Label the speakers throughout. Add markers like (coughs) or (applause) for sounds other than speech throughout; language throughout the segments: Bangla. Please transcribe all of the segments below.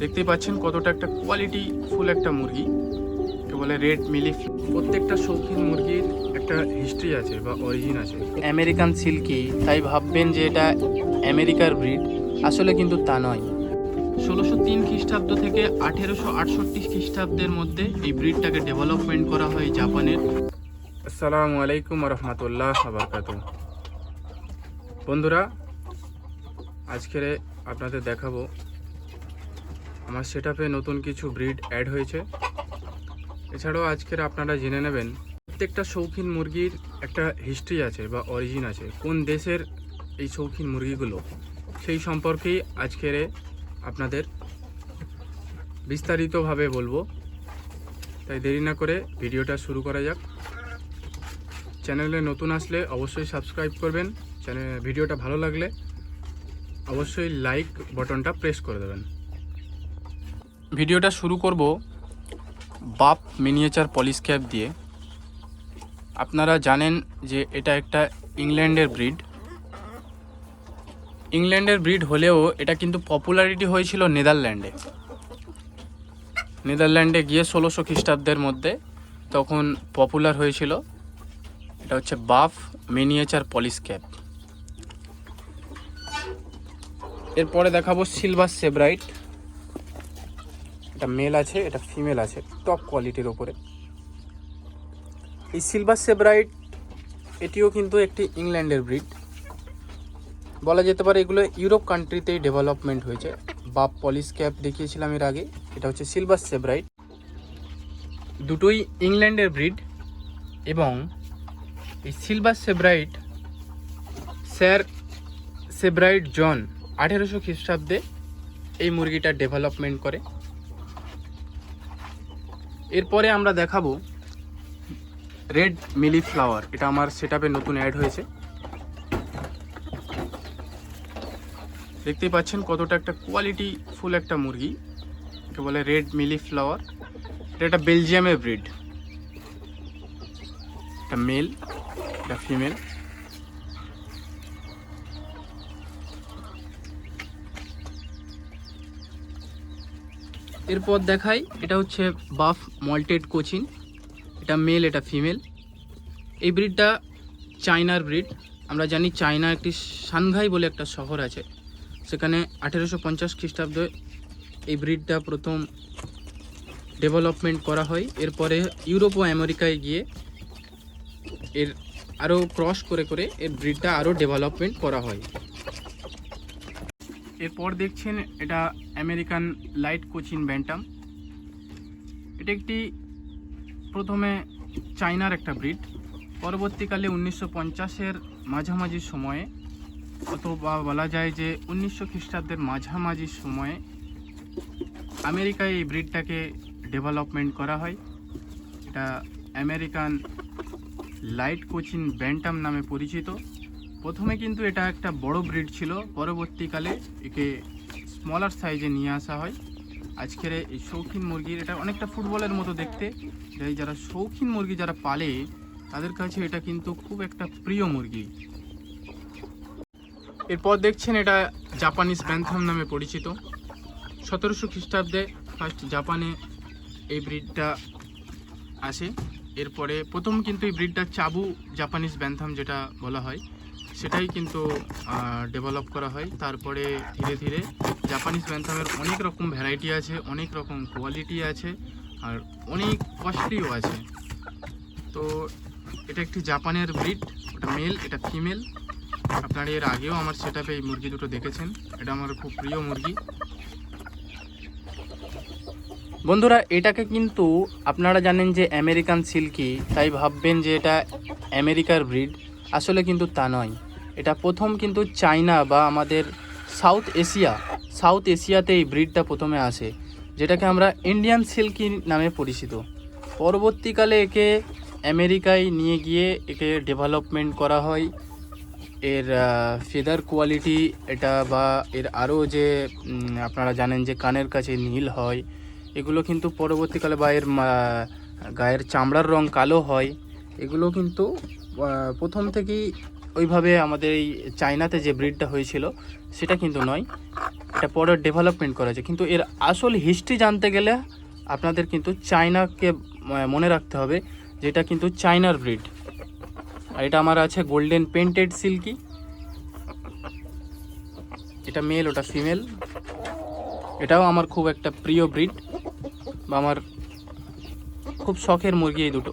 Speaker 1: দেখতেই পাচ্ছেন কতটা একটা কোয়ালিটি ফুল একটা মুরগি। কে বলে রেড মিলি প্রত্যেকটা শৌখিন মুরগির একটা হিস্ট্রি আছে বা অরিজিন আছে। আমেরিকান সিল্কি তাই ভাববেন যে এটা আমেরিকার ব্রিড আসলে কিন্তু তা নয়। ষোলোশো তিন খ্রিস্টাব্দ থেকে আঠেরোশো আটষট্টি খ্রিস্টাব্দের মধ্যে এই ব্রিডটাকে ডেভেলপমেন্ট করা হয় জাপানের। আসসালামু আলাইকুম রহমতুল্লাহ আবরকাত বন্ধুরা আজকের আপনাদের দেখাবো আমার সেটআপে নতুন কিছু ব্রিড অ্যাড হয়েছে। এছাড়াও আজকের আপনারা জেনে নেবেন, প্রত্যেকটা শৌখিন মুরগির একটা হিস্ট্রি আছে বা অরিজিন আছে। কোন দেশের এই শৌখিন মুরগিগুলো? সেই সম্পর্কেই আজকের আপনাদের বিস্তারিতভাবে বলব। তাই দেরি না করে ভিডিওটা শুরু করা যাক। চ্যানেলে নতুন আসলে অবশ্যই সাবস্ক্রাইব করবেন। চ্যানেল ভিডিওটা ভালো লাগলে অবশ্যই লাইক বটনটা প্রেস করে দেবেন। ভিডিওটা শুরু করব বাপ মিনিয়েচার পলিশ ক্যাপ দিয়ে। আপনারা জানেন যে এটা একটা ইংল্যান্ডের ব্রিড। ইংল্যান্ডের ব্রিড হলেও এটা কিন্তু পপুলারিটি হয়েছিল নেদারল্যান্ডে। নেদারল্যান্ডে গিয়ে ষোলোশো খ্রিস্টাব্দের মধ্যে তখন পপুলার হয়েছিল। এটা হচ্ছে বাফ মিনিয়েচার পলিশ ক্যাপ। এরপরে দেখাবো সিলভার সেব্রাইট। এটা মেল আছে, এটা ফিমেল আছে টপ কোয়ালিটির ওপরে এই সিলভার সেব্রাইট এটিও কিন্তু একটি ইংল্যান্ডের ব্রিড বলা যেতে পারে এগুলো ইউরোপ কান্ট্রিতেই ডেভেলপমেন্ট হয়েছে। বাপ পলিশ ক্যাপ দেখিয়েছিলাম এর আগে, এটা হচ্ছে সিলভার সেব্রাইট দুটোই ইংল্যান্ডের ব্রিড এবং এই silver Sebright sir Sebright John আঠেরোশো খ্রিস্টাব্দে এই মুরগিটা ডেভেলপমেন্ট করে। এরপরে আমরা দেখাবো রেড মিলি ফ্লাওয়ার। এটা আমার সেটআপে নতুন অ্যাড হয়েছে। দেখতেই পাচ্ছেন কতটা একটা কোয়ালিটি ফুল একটা মুরগি। কে বলে রেড মিলি ফ্লাওয়ার। এটা একটা বেলজিয়ামের ব্রিড এটা মেল এটা ফিমেল এরপর দেখাই, এটা হচ্ছে বাফ মল্টেড কোচিন। এটা মেল, এটা ফিমেল। এই ব্রিডটা চায়নার ব্রিড। আমরা জানি চায়না একটি সাংঘাই বলে একটা শহর আছে। সেখানে আঠেরোশো পঞ্চাশ খ্রিস্টাব্দে এই ব্রিডটা প্রথম ডেভেলপমেন্ট করা হয়। এরপরে ইউরোপ ও আমেরিকায় গিয়ে এর আরও ক্রস করে করে এর ব্রিডটা আরও ডেভেলপমেন্ট করা হয়। এরপর দেখছেন এটা আমেরিকান লাইট কোচিন ব্যান্টাম এটা একটি প্রথমে চায়নার একটা ব্রিড। পরবর্তীকালে উনিশশো পঞ্চাশের মাঝামাঝি সময়ে অথবা বলা যায় যে উনিশশো খ্রিস্টাব্দের মাঝামাঝি সময়ে আমেরিকায় এই ব্রিডটাকে ডেভেলপমেন্ট করা হয়। এটা আমেরিকান লাইট কোচিন ব্যান্টাম নামে পরিচিত। প্রথমে কিন্তু এটা একটা বড় ব্রিড ছিল, পরবর্তীকালে একে স্মলার সাইজে নিয়ে আসা হয়। আজকের এই শৌখিন মুরগির এটা অনেকটা ফুটবলের মতো দেখতে। এই যারা শৌখিন মুরগি যারা পালে, তাদের কাছে এটা কিন্তু খুব একটা প্রিয় মুরগি। এরপর দেখছেন এটা জাপানিজ ব্যান্থাম নামে পরিচিত। সতেরোশো খ্রিস্টাব্দে ফার্স্ট জাপানে এই ব্রিডটা আসে। এরপরে প্রথম কিন্তু এই ব্রিডটা চাবু জাপানিজ ব্যান্থাম যেটা বলা হয়। সেটাই কিন্তু ডেভেলপ করা হয়। তারপরে ধীরে ধীরে জাপানিজ ব্যান্থামের অনেক রকম ভ্যারাইটি আছে, অনেক রকম কোয়ালিটি আছে, আর অনেক কস্টলিও আছে। তো এটা একটি জাপানের ব্রিড ওটা মেল এটা ফিমেল আপনারা এর আগেও আমার সেটাপে এই মুরগি দুটো দেখেছেন, এটা আমার খুব প্রিয় মুরগি। বন্ধুরা, এটাকে কিন্তু আপনারা জানেন যে আমেরিকান সিল্কি তাই ভাববেন যে এটা আমেরিকার ব্রিড আসলে কিন্তু তা নয়। এটা প্রথম কিন্তু চায়না বা আমাদের সাউথ এশিয়া, সাউথ এশিয়াতে এই ব্রিডটা প্রথমে আসে, যেটাকে আমরা ইন্ডিয়ান সিল্কি নামে পরিচিত। পরবর্তীকালে একে আমেরিকায় নিয়ে গিয়ে একে ডেভেলপমেন্ট করা হয়। এর ফেদার কোয়ালিটি এটা বা এর আরও যে আপনারা জানেন যে কানের কাছে নীল হয়, এগুলো কিন্তু পরবর্তীকালে বা এর গায়ের চামড়ার রং কালো হয়, এগুলো কিন্তু প্রথম থেকেই ওইভাবে আমাদের এই চায়নাতে যে ব্রিডটা হয়েছিল, সেটা কিন্তু নয়। এটা পরে ডেভেলপমেন্ট করা হয়েছে কিন্তু এর আসল হিস্ট্রি জানতে গেলে আপনাদের কিন্তু চায়নাকে মনে রাখতে হবে যেটা কিন্তু চায়নার ব্রিড আর এটা আমার আছে গোল্ডেন পেন্টেড সিল্কি এটা মেল ওটা ফিমেল এটাও আমার খুব একটা প্রিয় ব্রিড বা আমার খুব শখের মুরগি এই দুটো।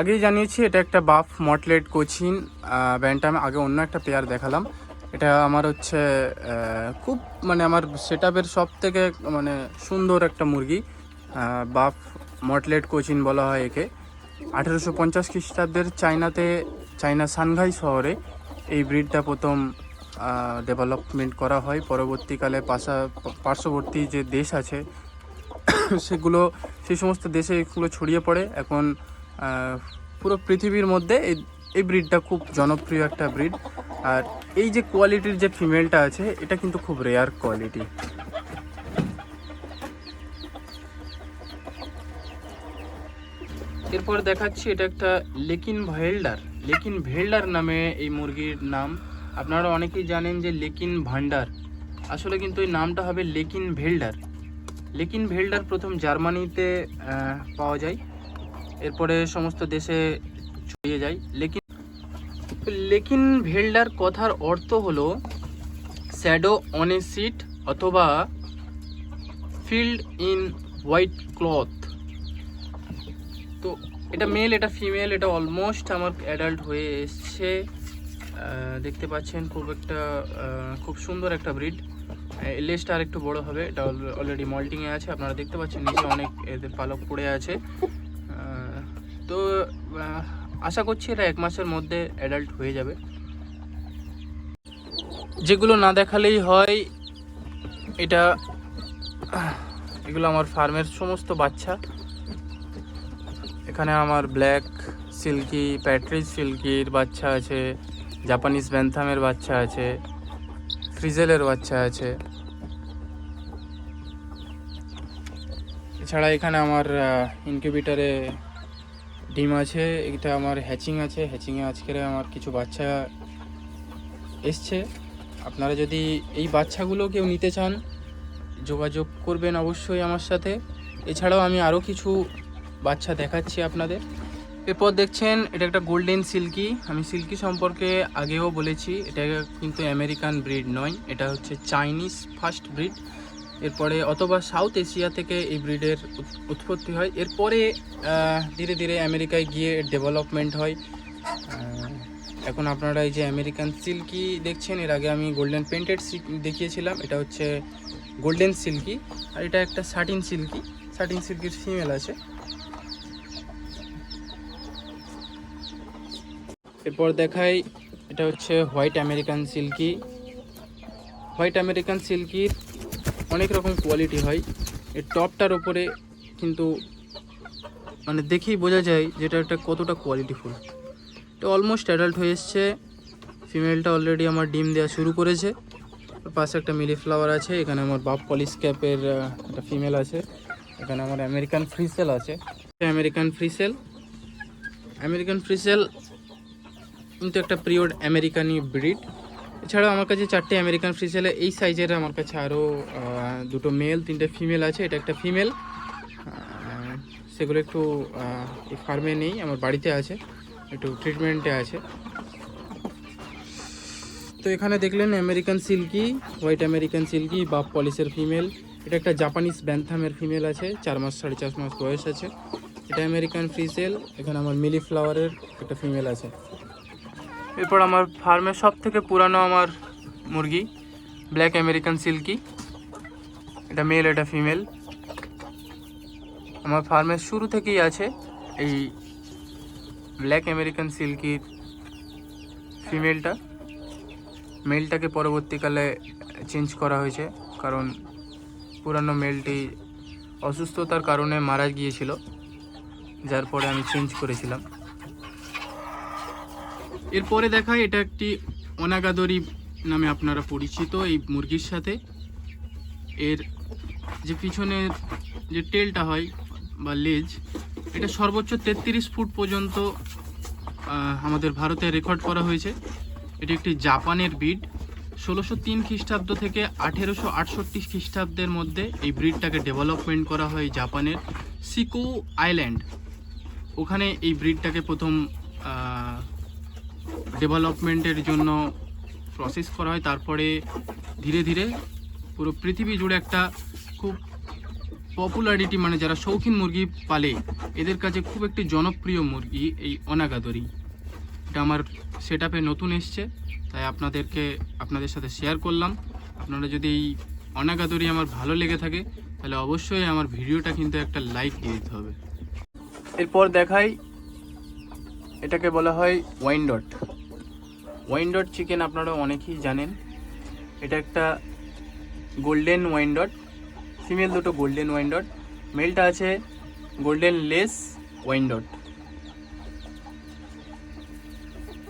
Speaker 1: আগেই জানিয়েছি, এটা একটা বাফ মটলেট কোচিন ব্যান্ডটা আমি আগে অন্য একটা পেয়ার দেখালাম। এটা আমার হচ্ছে খুব মানে আমার সেট আপের সব থেকে মানে সুন্দর একটা মুরগি বাফ মটলেট কোচিন বলা হয় একে। আঠেরোশো পঞ্চাশ খ্রিস্টাব্দের চায়নাতে, চায়না সানঘাই শহরে এই ব্রিডটা প্রথম ডেভেলপমেন্ট করা হয়। পরবর্তীকালে পাশা, পার্শ্ববর্তী যে দেশ আছে, (coughs) সেগুলো, সেই সমস্ত দেশে এগুলো ছড়িয়ে পড়ে। এখন পুরো পৃথিবীর মধ্যে এই ব্রিডটা খুব জনপ্রিয় একটা ব্রিড আর এই যে কোয়ালিটির যে ফিমেলটা আছে, এটা কিন্তু খুব রেয়ার কোয়ালিটি এরপর দেখাচ্ছি, এটা একটা লেকিন ভেল্ডার লেকিন ভেল্ডার নামে এই মুরগির নাম। আপনারা অনেকেই জানেন যে লেকিন ভান্ডার। আসলে কিন্তু এই নামটা হবে লেকিন ভেল্ডার লেকিন ভেল্ডার প্রথম জার্মানিতে পাওয়া যায়। এরপরে সমস্ত দেশে ছড়িয়ে যায়। লেকিন লেকিন ভেল্ডার কথার অর্থ হলো শ্যাডো অন এ সিট অথবা ফিল্ড ইন হোয়াইট ক্লথ। তো এটা মেল, এটা ফিমেল, এটা অলমোস্ট আমার অ্যাডাল্ট হয়ে এসছে। দেখতে পাচ্ছেন খুব একটা খুব সুন্দর একটা ব্রিড। লেজটা আর একটু বড় হবে, এটা অলরেডি মল্টিংয়ে আছে, আপনারা দেখতে পাচ্ছেন নিচে অনেক এদের পালক পড়ে আছে। তো আশা করছি এটা এক মাসের মধ্যে অ্যাডাল্ট হয়ে যাবে। যেগুলো না দেখালেই হয়, এটা, এগুলো আমার ফার্মের সমস্ত বাচ্চা। এখানে আমার ব্ল্যাক সিল্কি প্যাট্রিজ সিল্কির বাচ্চা আছে জাপানিজ ব্যান্থামের বাচ্চা আছে ফ্রিজেলের বাচ্চা আছে। এছাড়া এখানে আমার ইনকিউবেটারে ডিম আছে, এটা আমার হ্যাচিং আছে হ্যাচিংয়ে আজকের আমার কিছু বাচ্চা এসছে। আপনারা যদি এই বাচ্চাগুলো কেউ নিতে চান, যোগাযোগ করবেন অবশ্যই আমার সাথে। এছাড়াও আমি আরও কিছু বাচ্চা দেখাচ্ছি আপনাদের। এরপর দেখছেন, এটা একটা গোল্ডেন সিল্কি আমি সিল্কি সম্পর্কে আগেও বলেছি, এটা কিন্তু আমেরিকান ব্রিড নয়, এটা হচ্ছে চাইনিজ ফার্স্ট ব্রিড এরপরে অথবা সাউথ এশিয়া থেকে এই ব্রিডের উৎপত্তি হয়। এরপরে ধীরে ধীরে আমেরিকায় গিয়ে ডেভেলপমেন্ট হয়। এখন আপনারা এই যে আমেরিকান সিল্কি দেখছেন, এর আগে আমি গোল্ডেন পেন্টেড দেখিয়েছিলাম। এটা হচ্ছে গোল্ডেন সিল্কি। আর এটা একটা সাটিন সিল্কি। সাটিন সিল্কির ফিমেল আছে। এরপর দেখাই, এটা হচ্ছে white American silkie. White American সিল্কির অনেক রকম কোয়ালিটি হয়। এর টপটার ওপরে কিন্তু মানে দেখেই বোঝা যায় যেটা একটা কতটা কোয়ালিটিফুল এটা অলমোস্ট অ্যাডাল্ট হয়ে এসছে। ফিমেলটা অলরেডি আমার ডিম দেওয়া শুরু করেছে। পাশে একটা মিলি ফ্লাওয়ার আছে, এখানে আমার বাপ পলিশ ক্যাপের একটা ফিমেল আছে। এখানে আমার আমেরিকান ফ্রিসেল আছে। আমেরিকান ফ্রিসেল আমেরিকান ফ্রিসেল কিন্তু একটা পিওর আমেরিকানি ব্রিড এছাড়াও আমার কাছে চারটে আমেরিকান ফ্রিসেলে এই সাইজের আমার কাছে আরও দুটো মেল তিনটে ফিমেল আছে, এটা একটা ফিমেল সেগুলো একটু ফার্মে নেই, আমার বাড়িতে আছে, একটু ট্রিটমেন্টে আছে। তো এখানে দেখলেন American silkie white American silkie বা পলিসের ফিমেল এটা একটা জাপানিজ ব্যান্থামের ফিমেল আছে, চার মাস, সাড়ে চার মাস বয়স আছে। এটা আমেরিকান ফ্রিসেল এখানে আমার মিলি ফ্লাওয়ারের একটা ফিমেল আছে। এরপর আমার ফার্মের সব থেকে পুরানো আমার মুরগি ব্ল্যাক আমেরিকান সিল্কি এটা মেল এটা ফিমেল আমার ফার্মের শুরু থেকেই আছে এই ব্ল্যাক আমেরিকান সিল্কির ফিমেলটা মেলটাকে পরবর্তীকালে চেঞ্জ করা হয়েছে, কারণ পুরানো মেলটি অসুস্থতার কারণে মারা গিয়েছিল, যার পরে আমি চেঞ্জ করেছিলাম। এরপরে দেখায়, এটা একটি অনাগাদরি নামে আপনারা পরিচিত এই মুরগির সাথে। এর যে পিছনের যে টেলটা হয় বা লেজ, এটা সর্বোচ্চ তেত্রিশ ফুট পর্যন্ত আমাদের ভারতে রেকর্ড করা হয়েছে। এটি একটি জাপানের ব্রিড। ষোলোশো তিন খ্রিস্টাব্দ থেকে আঠেরোশো আটষট্টি খ্রিস্টাব্দের মধ্যে এই ব্রিডটাকে ডেভেলপমেন্ট করা হয় জাপানের সিকো আইল্যান্ড। ওখানে এই ব্রিডটাকে প্রথম ডেভেলপমেন্টের জন্য প্রসেস করা হয়। তারপরে ধীরে ধীরে পুরো পৃথিবী জুড়ে একটা খুব পপুলারিটি মানে যারা শৌখিন মুরগি পালে, এদের কাছে খুব একটি জনপ্রিয় মুরগি এই অনাগাদরি। এটা আমার সেট নতুন এসছে, তাই আপনাদেরকে আপনাদের সাথে শেয়ার করলাম। আপনারা যদি এই অনাগাদরি আমার ভালো লেগে থাকে, তাহলে অবশ্যই আমার ভিডিওটা কিন্তু একটা লাইক দিয়ে দিতে হবে। এরপর দেখাই, এটাকে বলা হয় ওয়াইনডট ওয়াইনডট চিকেন আপনারা অনেকেই জানেন। এটা একটা গোল্ডেন ওয়াইনডট ফিমেল দুটো গোল্ডেন ওয়াইনডট মেলটা আছে গোল্ডেন লেস ওয়াইনডট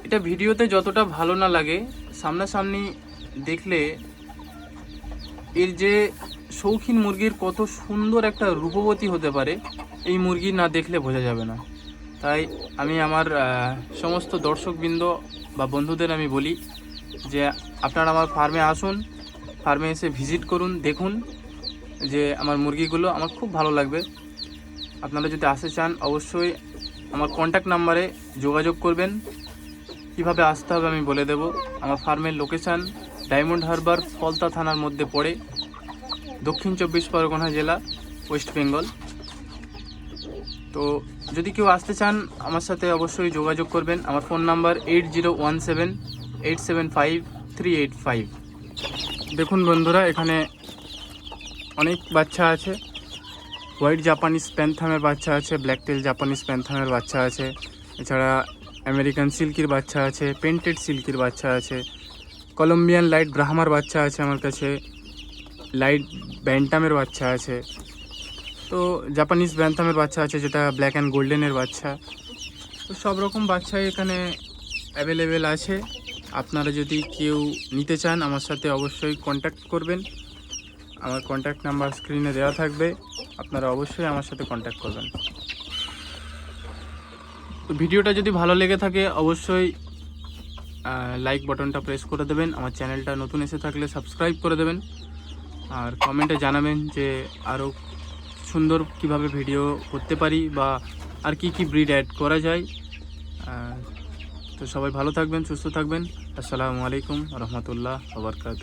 Speaker 1: এটা ভিডিওতে যতটা ভালো না লাগে, সামনাসামনি দেখলে এর যে শৌখিন মুরগির কত সুন্দর একটা রূপবতী হতে পারে, এই মুরগি না দেখলে বোঝা যাবে না। তাই আমি আমার সমস্ত দর্শকবৃন্দ বা বন্ধুদের আমি বলি যে আপনারা আমার ফার্মে আসুন, ফার্মে এসে ভিজিট করুন, দেখুন যে আমার মুরগিগুলো আমার খুব ভালো লাগবে। আপনারা যদি আসতে চান, অবশ্যই আমার কন্ট্যাক্ট নাম্বারে যোগাযোগ করবেন। কীভাবে আসতে হবে আমি বলে দেব। আমার ফার্মের লোকেশান ডায়মন্ড হারবার ফলতা থানার মধ্যে পড়ে, দক্ষিণ চব্বিশ পরগনা জেলা, ওয়েস্ট বেঙ্গল। তো যদি কেউ আসতে চান, আমার সাথে অবশ্যই যোগাযোগ করবেন। আমার phone number eight zero one seven, eight seven five, three eight five. দেখুন বন্ধুরা, এখানে অনেক বাচ্চা আছে। হোয়াইট জাপানিজ প্যান্থামের বাচ্চা আছে, ব্ল্যাক টেল জাপানিজ প্যান্থামের বাচ্চা আছে। এছাড়া আমেরিকান সিল্কির বাচ্চা আছে, পেন্টেড সিল্কির বাচ্চা আছে। কলম্বিয়ান লাইট ব্রাহ্মার বাচ্চা আছে আমার কাছে। লাইট ব্যান্টামের বাচ্চা আছে। তো জাপানিজ ব্যান্থামের বাচ্চা আছে, যেটা ব্ল্যাক অ্যান্ড গোল্ডেনের বাচ্চা। তো সব রকম বাচ্চাই এখানে অ্যাভেলেবেল আছে। আপনারা যদি কেউ নিতে চান, আমার সাথে অবশ্যই কন্ট্যাক্ট করবেন। আমার কন্ট্যাক্ট নাম্বার স্ক্রিনে দেওয়া থাকবে। আপনারা অবশ্যই আমার সাথে কন্ট্যাক্ট করবেন। তো ভিডিওটা যদি ভালো লেগে থাকে, অবশ্যই লাইক বাটনটা প্রেস করে দেবেন। আমার চ্যানেলটা নতুন এসে থাকলে সাবস্ক্রাইব করে দেবেন। আর কমেন্টে জানাবেন যে আরও সুন্দর কীভাবে ভিডিও করতে পারি বা আর কি কি ব্রিড অ্যাড করা যায়। তো সবাই ভালো থাকবেন, সুস্থ থাকবেন। আসসালামু আলাইকুম, রহমতুল্লাহ আবরকাত